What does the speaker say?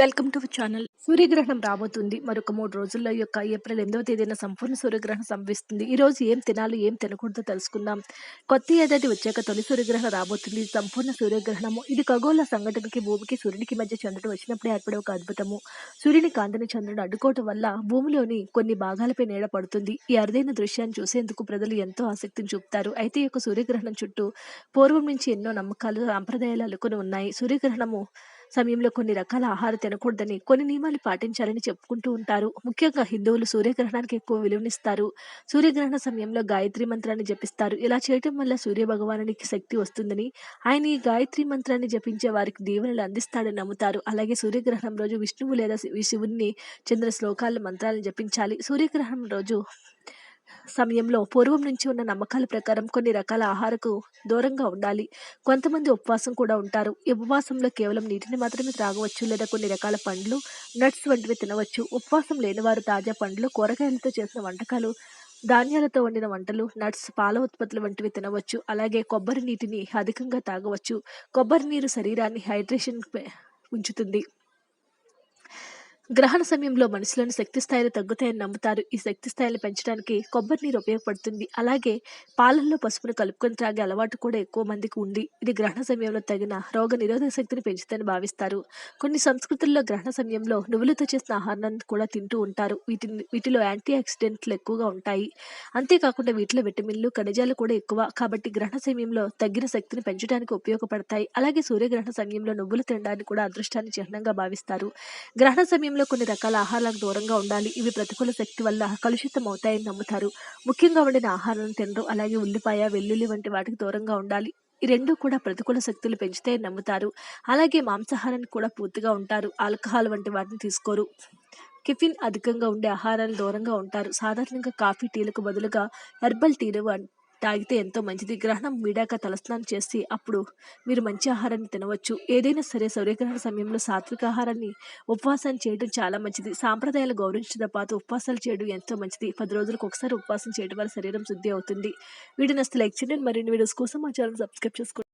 Welcome to channel. సూర్యగ్రహణం రాబోతుంది. మరొక మూడు రోజుల్లో యొక్క ఏప్రిల్ ఎనిమిదవ తేదీన సంపూర్ణ సూర్యగ్రహణం సంభవిస్తుంది. ఈ రోజు ఏం తినాలి ఏం తినకూడదో తెలుసుకుందాం. కొత్త ఏడాది వచ్చాక తొలి సూర్యగ్రహణం రాబోతుంది. సంపూర్ణ సూర్యగ్రహణము. ఇది ఖగోళ సంఘటనకి భూమికి సూర్యునికి మధ్య చంద్రుడు వచ్చినప్పుడే ఏర్పడే ఒక అద్భుతము. సూర్యుని కాంతిని చంద్రుడు అడ్డుకోవటం వల్ల భూమిలోని కొన్ని భాగాలపై నీడ పడుతుంది. ఈ అరుదైన దృశ్యాన్ని చూసేందుకు ప్రజలు ఎంతో ఆసక్తిని చూపుతారు. అయితే ఈ యొక్క సూర్యగ్రహణం చుట్టూ పూర్వం నుంచి ఎన్నో నమ్మకాలు సాంప్రదాయాలు అనుకుని ఉన్నాయి. సూర్యగ్రహణము సమయంలో కొన్ని రకాల ఆహారం తినకూడదని కొన్ని నియమాలు పాటించాలని చెప్పుకుంటూ ఉంటారు. ముఖ్యంగా హిందువులు సూర్యగ్రహణానికి ఎక్కువ విలువనిస్తారు. సూర్యగ్రహణ సమయంలో గాయత్రి మంత్రాన్ని జపిస్తారు. ఇలా చేయటం వల్ల సూర్య భగవానునికి శక్తి వస్తుందని ఆయన ఈ గాయత్రి మంత్రాన్ని జపించే వారికి దీవెనలు అందిస్తాడని నమ్ముతారు. అలాగే సూర్యగ్రహణం రోజు విష్ణువు లేదా శి- శివుని చంద్ర శ్లోకాల మంత్రాలను జపించాలి. సూర్యగ్రహణం రోజు సమయంలో పూర్వం నుంచి ఉన్న నమ్మకాల ప్రకారం కొన్ని రకాల ఆహారకు దూరంగా ఉండాలి. కొంతమంది ఉపవాసం కూడా ఉంటారు. ఈ ఉపవాసంలో కేవలం నీటిని మాత్రమే త్రాగవచ్చు లేదా కొన్ని రకాల పండ్లు నట్స్ వంటివి తినవచ్చు. ఉపవాసం లేని వారు తాజా పండ్లు కూరగాయలతో చేసిన వంటకాలు ధాన్యాలతో వండిన వంటలు నట్స్ పాల ఉత్పత్తులు వంటివి తినవచ్చు. అలాగే కొబ్బరి నీటిని అధికంగా తాగవచ్చు. కొబ్బరి నీరు శరీరాన్ని హైడ్రేషన్ ఉంచుతుంది. గ్రహణ సమయంలో మనుషులను శక్తి స్థాయిలు తగ్గుతాయని నమ్ముతారు. ఈ శక్తి స్థాయిలు పెంచడానికి కొబ్బరి నీరు ఉపయోగపడుతుంది. అలాగే పాలల్లో పసుపును కలుపుకొని త్రాగే అలవాటు కూడా ఎక్కువ మందికి ఉంది. ఇది గ్రహణ సమయంలో తగిన రోగ నిరోధక శక్తిని పెంచుతుందని భావిస్తారు. కొన్ని సంస్కృతుల్లో గ్రహణ సమయంలో నువ్వులతో చేసిన ఆహారాన్ని కూడా తింటూ ఉంటారు. వీటిని వీటిలో యాంటీ ఆక్సిడెంట్లు ఎక్కువగా ఉంటాయి. అంతేకాకుండా వీటిలో విటమిన్లు ఖనిజాలు కూడా ఎక్కువ. కాబట్టి గ్రహణ సమయంలో తగ్గిన శక్తిని పెంచడానికి ఉపయోగపడతాయి. అలాగే సూర్యగ్రహణ సమయంలో నువ్వులు తినడానికి కూడా అదృష్టాన్ని చిహ్నంగా భావిస్తారు. గ్రహణ సమయంలో కొన్ని రకాల ఆహారాలకు దూరంగా ఉండాలి. ఇవి ప్రతికూల శక్తి వల్ల కలుషితం అవుతాయని నమ్ముతారు. ముఖ్యంగా వండిన ఆహారాలను తినరు అలాగే ఉల్లిపాయ వెల్లుల్లి వంటి వాటికి దూరంగా ఉండాలి. ఈ రెండు కూడా ప్రతికూల శక్తులు పెంచుతాయని నమ్ముతారు. అలాగే మాంసాహారాన్ని కూడా పూర్తిగా ఉంటారు. ఆల్కహాల్ వంటి వాటిని తీసుకోరు. కెఫిన్ అధికంగా ఉండే ఆహారాలు దూరంగా ఉంటారు. సాధారణంగా కాఫీ టీలకు బదులుగా హెర్బల్ టీలు తాగితే ఎంతో మంచిది. గ్రహణం వీడాక తలస్నానం చేసి అప్పుడు మీరు మంచి ఆహారాన్ని తినవచ్చు. ఏదైనా సరే సూర్యగ్రహణ సమయంలో సాత్విక ఆహారాన్ని ఉపవాసాన్ని చేయడం చాలా మంచిది. సాంప్రదాయాలు గౌరవించడం పాటు ఉపవాసాలు చేయడం ఎంతో మంచిది. పది రోజులకు ఒకసారి ఉపవాసం చేయడం వల్ల శరీరం శుద్ధి అవుతుంది. వీడిని నస్తే లైక్ చేయండి. మరిన్ని వీడియోస్ కోసం మా ఛానల్ సబ్స్క్రైబ్ చేసుకోండి.